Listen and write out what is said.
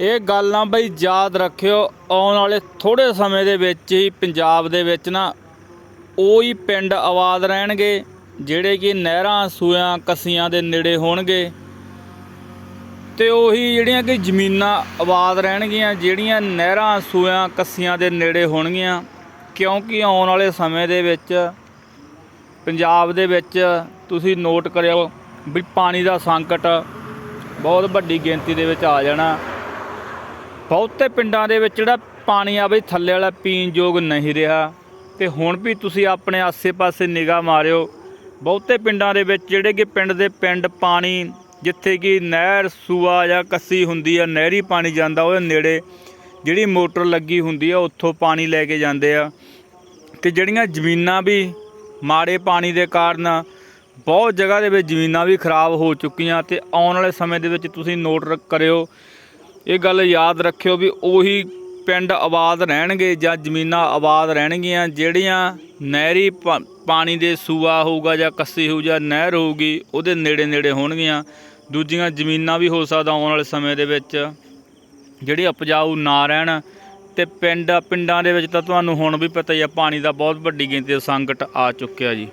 ਇਹ ਗੱਲ ਨਾ ਬਈ ਯਾਦ ਰੱਖਿਓ, ਆਉਣ ਵਾਲੇ ਥੋੜੇ ਸਮੇਂ ਦੇ ਵਿੱਚ ਹੀ ਪੰਜਾਬ ਦੇ ਵਿੱਚ ਨਾ ਉਹੀ ਪਿੰਡ ਆਬਾਦ ਰਹਿਣਗੇ, ਜਿਹੜੇ ਕਿ ਨਹਿਰਾਂ ਸੂਆਂ ਕੱਸੀਆਂ ਦੇ ਨੇੜੇ ਹੋਣਗੇ। ਤੇ ਉਹੀ ਜਿਹੜੀਆਂ ਕਿ ਜ਼ਮੀਨਾਂ ਆਬਾਦ ਰਹਿਣਗੀਆਂ, ਜਿਹੜੀਆਂ ਨਹਿਰਾਂ ਸੂਆਂ ਕੱਸੀਆਂ ਦੇ ਨੇੜੇ ਹੋਣਗੀਆਂ, ਕਿਉਂਕਿ ਆਉਣ ਵਾਲੇ ਸਮੇਂ ਦੇ ਵਿੱਚ ਪੰਜਾਬ ਦੇ ਵਿੱਚ ਤੁਸੀਂ ਨੋਟ ਕਰਿਓ ਵੀ ਪਾਣੀ ਦਾ ਸੰਕਟ ਬਹੁਤ ਵੱਡੀ ਗਿਣਤੀ ਦੇ ਵਿੱਚ ਆ ਜਾਣਾ। ਬਹੁਤੇ ਪਿੰਡਾਂ ਦੇ ਵਿੱਚ ਜਿਹੜਾ ਪਾਣੀ ਆ ਬਈ ਥੱਲੇ ਵਾਲਾ ਪੀਣ ਯੋਗ ਨਹੀਂ ਰਿਹਾ। ਤੇ ਹੁਣ ਵੀ ਤੁਸੀਂ ਆਪਣੇ ਆਸੇ-ਪਾਸੇ ਨਿਗਾਹ ਮਾਰਿਓ। ਬਹੁਤੇ ਪਿੰਡਾਂ ਦੇ ਵਿੱਚ ਜਿਹੜੇ ਕਿ ਪਿੰਡ ਦੇ ਪਿੰਡ ਪਾਣੀ, ਜਿੱਥੇ ਕਿ ਨਹਿਰ, ਸੂਆ ਜਾਂ ਕੱਸੀ ਹੁੰਦੀ ਆ, ਨਹਿਰੀ ਪਾਣੀ ਜਾਂਦਾ ਉਹਦੇ ਨੇੜੇ, ਜਿਹੜੀ ਮੋਟਰ ਲੱਗੀ ਹੁੰਦੀ ਆ, ਉੱਥੋਂ ਪਾਣੀ ਲੈ ਕੇ ਜਾਂਦੇ ਆ। ਤੇ ਜਿਹੜੀਆਂ ਜ਼ਮੀਨਾਂ ਵੀ ਮਾੜੇ ਪਾਣੀ ਦੇ ਕਾਰਨ ਬਹੁਤ ਜਗ੍ਹਾ ਦੇ ਵਿੱਚ ਜ਼ਮੀਨਾਂ ਵੀ ਖਰਾਬ ਹੋ ਚੁੱਕੀਆਂ ਤੇ ਆਉਣ ਵਾਲੇ ਸਮੇਂ ਦੇ ਵਿੱਚ ਤੁਸੀਂ ਨੋਟ ਰ- ਕਰਿਓ। ਇਹ ਗੱਲ ਯਾਦ ਰੱਖਿਓ ਵੀ ਉਹੀ ਪਿੰਡ ਆਬਾਦ ਰਹਿਣਗੇ ਜਾਂ ਜ਼ਮੀਨਾਂ ਆਬਾਦ ਰਹਿਣਗੀਆਂ, ਜਿਹੜੀਆਂ ਨਹਿਰੀ ਪਾਣੀ ਦੇ ਸੂਆ ਹੋਊਗਾ ਜਾਂ ਕੱਸੀ ਹੋਊ ਜਾਂ ਨਹਿਰ ਹੋਊਗੀ, ਉਹਦੇ ਨੇੜੇ ਨੇੜੇ ਹੋਣਗੀਆਂ। ਦੂਜੀਆਂ ਜ਼ਮੀਨਾਂ ਵੀ ਹੋ ਸਕਦਾ ਆਉਣ ਵਾਲੇ ਸਮੇਂ ਦੇ ਵਿੱਚ। ਜਿਹੜੀ ਉਪਜਾਊ ਨਾ ਰਹਿਣ ਤੇ ਪਿੰਡ, ਪਿੰਡਾਂ ਦੇ ਵਿੱਚ ਤਾਂ ਤੁਹਾਨੂੰ ਹੁਣ ਵੀ ਪਤਾ ਹੀ ਆ, ਪਾਣੀ ਦਾ ਬਹੁਤ ਵੱਡੀ ਗਿਣਤੀ ਦਾ ਸੰਕਟ ਆ ਚੁੱਕਿਆ ਜੀ।